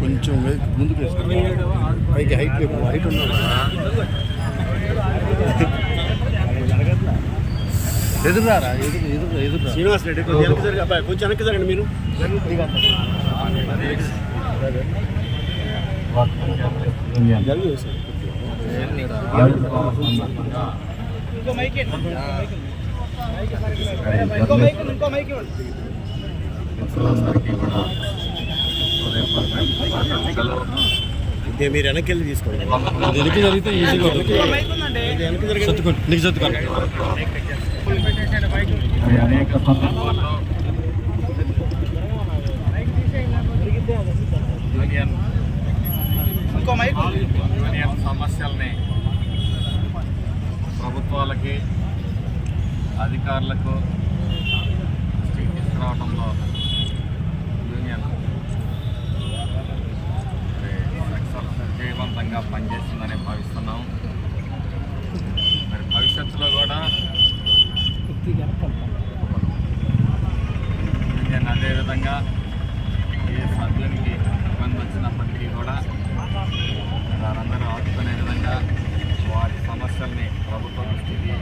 కొంచెం ముందుకు పైకి హైట్ హైట్ ఉన్నాడు ఎదురారా ఎదురు ఎదురు ఎదురు శ్రీనివాస్ రెడ్డి కొంచెం వెనక్కి జరగ అబ్బాయి కొంచెం వెనక్కి జరగండి మీరు. జరిగి ఇదే మీరు వెనక్కి వెళ్ళి తీసుకోండి వెనక్కి జరిగితే ఈజీగా సర్దుకోండి నీకు సర్దుకోండి అనేక యూనియన్ యూనియన్ సమస్యల్ని ప్రభుత్వాలకి అధికారులకు దృష్టికి తీసుకురావడంలో యూనియన్ మరి సక్సెస్ విధంగా పనిచేస్తుందని భావిస్తున్నాం. మరి భవిష్యత్తులో కూడా యూనియన్ అదేవిధంగా ఏ సభ్యునికి ఇబ్బంది వచ్చినప్పటికీ కూడా వారందరూ ఆదుకునే విధంగా వారి సమస్యల్ని ప్రభుత్వ దృష్టికి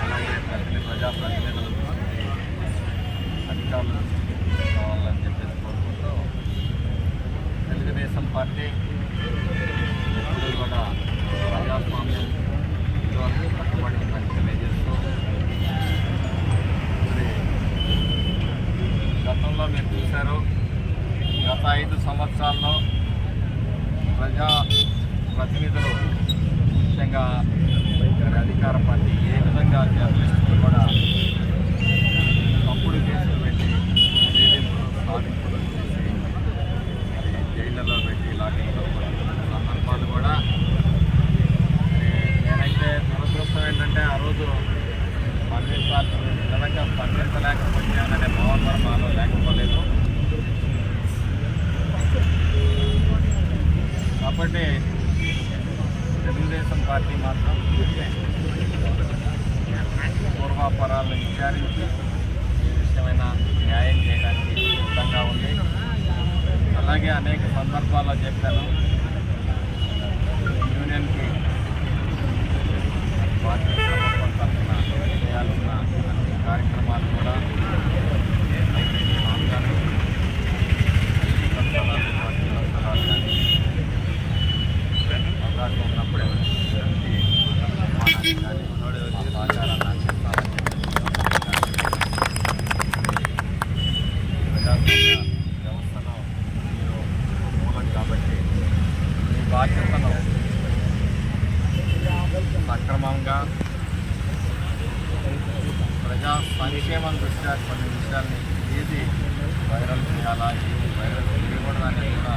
అలాగే ప్రతిని ప్రజాప్రతినిధుల దృష్టికి అధికారుల దృష్టికి కావాలని చెప్పేసి కోరుకుంటూ తెలుగుదేశం పార్టీ ఎప్పుడూ కూడా ప్రజాస్వామ్యం విలువలకు కట్టుబడి తెలియజేస్తూ మరి గతంలో మీరు చూశారు గత ఐదు సంవత్సరాల్లో ప్రజా ప్రతినిధులు ముఖ్యంగా మరి అధికార పార్టీ ఏ విధంగా జర్నలిస్టులు కూడా నిజంగా స్పందించలేకపోయాననే భావన కూడా మాలో లేకపోలేదు. కాబట్టి తెలుగుదేశం పార్టీ మాత్రం పూర్వాపరాలను విచారించి ఏ విషయమైన న్యాయం చేయడానికి సిద్ధంగా ఉంది. అలాగే అనేక సందర్భాల్లో చెప్పాను. ప్రజాస్వామ్య వ్యవస్థలో మీరు మూలం కాబట్టి మీ బాధ్యతను సక్రమంగా ప్రజా సంక్షేమం దృష్ట్యా కొన్ని విషయాల్ని ఏది వైరల్ చేయాలా ఏది వైరల్ చేయకూడదు అనేది కూడా